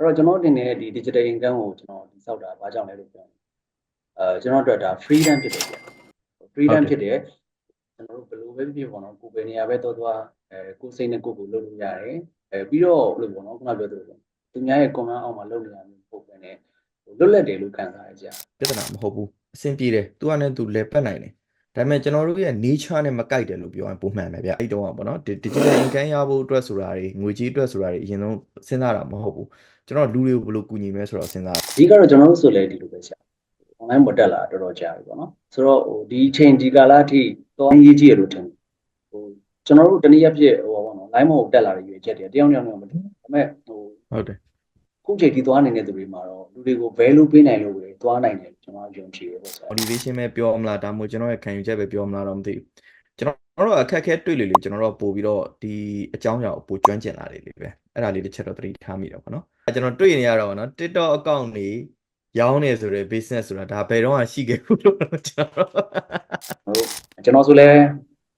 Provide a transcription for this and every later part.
အဲ့တော့ကျွန်တော်တင်တဲ့ဒီ digital income ကိုကျွန်တော်ဒီစောက်တာဘာကြောင့်လဲလို့ပြောရင်အဲကျွန်တော်တို့ဒါ freedom ဖြစ်တယ်ဗျ freedom ဖြစ်တယ်ကျွန်တော်တို့ဘယ်လိုပဲဖြစ်ဖြစ်ပေါ့နော်ကိုယ်ပဲနေရာပဲတော့သွားအဲကိုယ်စိတ်နဲ့ကိုယ်ကိုလုပ်လို့ရတယ်အဲပြီးတော့လို့ပေါ့နော်ခုနပြောသလိုပေါ့သူများရဲ့ comment အောက်မှာလုပ်နေရမျိုးပုံပဲနဲ့လွတ်လပ်တယ်လို့ခံစားရကြပြဿနာမဟုတ်ဘူးအဆင်ပြေတယ်သူကလည်းသူလဲပတ်နိုင်တယ် ဒါပေမဲ့ကျွန်တော်တို့ရဲ့ nature နဲ့မကိုက်တယ်လို့ပြောရင်ပုံမှန်ပဲဗျအဲ့တုန်းကပေါ့နော်ဒီ digital income ရဖို့အတွက်ဆိုတာတွေငွေကြေးအတွက်ဆိုတာတွေအရင်ဆုံးစဉ်းစားတာမဟုတ်ဘူးကျွန်တော်လူတွေကိုဘယ်လိုကူညီမလဲဆိုတော့စဉ်းစားအဓိကတော့ကျွန်တော်တို့ဆိုလဲဒီလိုပဲဆရာ online ပေါ်တက်လာတာတော်တော်ကြာပြီပေါ့နော်ဆိုတော့ဟိုဒီအချိန်ဒီကာလအထိတော့ရေးကြည့်ရလို့ထင်တယ်ဟိုကျွန်တော်တို့တနည်းအားဖြင့်ဟိုပါပေါ့နော် line ပေါ်တက်လာတဲ့ရွေချက်တွေတယောက်တစ်ယောက်နဲ့မတူဘူးဒါပေမဲ့ဟိုဟုတ်တယ် ခုချိန်ဒီသွားနေတဲ့သူတွေမှာတော့လူတွေကို value ပေးနိုင်လို့ပဲသွားနိုင်တယ်ကျွန်တော်ယုံကြည်ရပေါ့ဆရာ motivation ပဲပြောမလားဒါမှမဟုတ်ကျွန်တော်ရဲ့ခံယူချက်ပဲပြောမလားတော့မသိဘူးကျွန်တော်တို့အခက်အခဲတွေ့လေလေကျွန်တော်တို့ပို့ပြီးတော့ဒီအကြောင်းအရာကိုပိုကျွမ်းကျင်လာလေလေပဲအဲ့ဒါလေးတစ်ချက်တော့သတိထားမိတော့ပေါ့နော်အဲ့ကျွန်တော်တွေ့နေရတော့နော် TikTok account တွေရောင်းနေဆိုတဲ့ business ဆိုတာဒါဘယ်တော့မှရှိခဲ့ဘူးလို့ကျွန်တော်တို့ကျွန်တော်ဆိုလဲ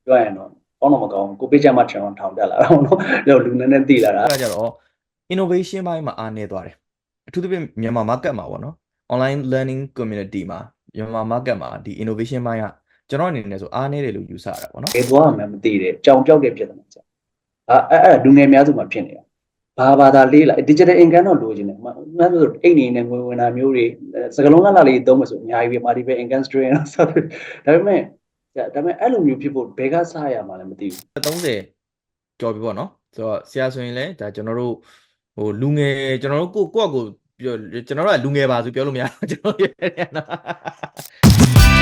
ပြောရရင်တော့ကောင်းတော့မကောင်းဘူးကိုပေးချက်မှကျွန်တော်ထောင်တက်လာတာပေါ့နော်အဲ့တော့လူနည်းနည်းသိလာတာအဲ့ဒါကြတော့ innovation ဘိုင်းမှာအားနည်းသွားတယ်အထူးသဖြင့်မြန်မာ market မှာပေါ့နော် online learning community မှာမြန်မာ market မှာဒီ innovation ဘိုင်းကကျွန်တော်အနေနဲ့ဆိုအားနည်းတယ်လို့ယူဆတာပေါ့နော်ဘယ်သွားမှမသိတဲ့ကြောင်ကြောက်တဲ့ဖြစ်တယ်ဆရာအဲအဲ့အဲ့လူငယ်များစုမှာဖြစ်နေတာဘာဘာသာလေးလာ digital income တော့လိုချင်တယ်မှန်မှန်ဆိုအိတ်နေနဲ့ငွေဝင်တာမျိုးတွေစကလုံးကလာလေးသုံးမဆိုအများကြီးပဲ multiple income stream တော့ဆက်ပြီးဒါပေမဲ့ဒါပေမဲ့အဲ့လိုမျိုးဖြစ်ဖို့ဘယ်ကစရမှာလဲမသိဘူး30ကျော်ပြီပေါ့နော်ဆိုတော့ဆရာဆိုရင်လည်းဒါကျွန်တော်တို့ ဟိုလူငယ်ကျွန်တော်တို့ကိုကိုယ့်ကိုယ်ပြောကျွန်တော်တို့ကလူငယ်ပါဆိုပြောလို့မရဘူးကျွန်တော်ရဲ့နော်